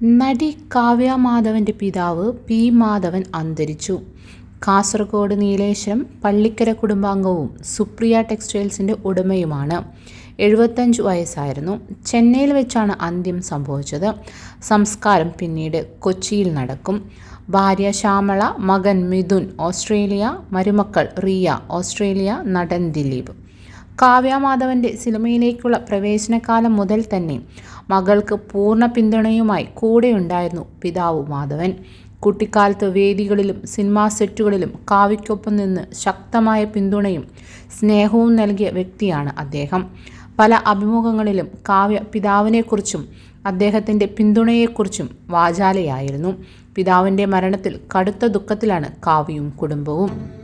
നടി കാവ്യ മാധവന്റെ പിതാവ് പി മാധവൻ അന്തരിച്ചു. കാസർഗോഡ് നീലേശ്വരം പള്ളിക്കര കുടുംബാംഗവും സുപ്രിയ ടെക്സ്റ്റൈൽസിന്റെ ഉടമയുമാണ്. എഴുപത്തഞ്ച് വയസ്സായിരുന്നു. ചെന്നൈയിൽ വെച്ചാണ് അന്ത്യം സംഭവിച്ചത്. സംസ്കാരം പിന്നീട് കൊച്ചിയിൽ നടക്കും. ഭാര്യ ശ്യാമള മകൻ മിഥുൻ ഓസ്ട്രേലിയ മരുമക്കൾ റിയ ഓസ്ട്രേലിയ നടൻ ദിലീപ്. കാവ്യമാധവന്റെ സിനിമയിലേക്കുള്ള പ്രവേശനകാലം മുതൽ തന്നെ മകൾക്ക് പൂർണ പിന്തുണയുമായി കൂടെയുണ്ടായിരുന്നു പിതാവ് മാധവൻ. കുട്ടിക്കാലത്ത് വേദികളിലും സിനിമാ സെറ്റുകളിലും കാവ്യയ്ക്കൊപ്പം നിന്ന് ശക്തമായ പിന്തുണയും സ്നേഹവും നൽകിയ വ്യക്തിയാണ് അദ്ദേഹം. പല അഭിമുഖങ്ങളിലും കാവ്യ പിതാവിനെക്കുറിച്ചും അദ്ദേഹത്തിന്റെ പിന്തുണയെക്കുറിച്ചും വാചാലയായിരുന്നു. പിതാവിന്റെ മരണത്തിൽ കടുത്ത ദുഃഖത്തിലാണ് കാവ്യയും കുടുംബവും.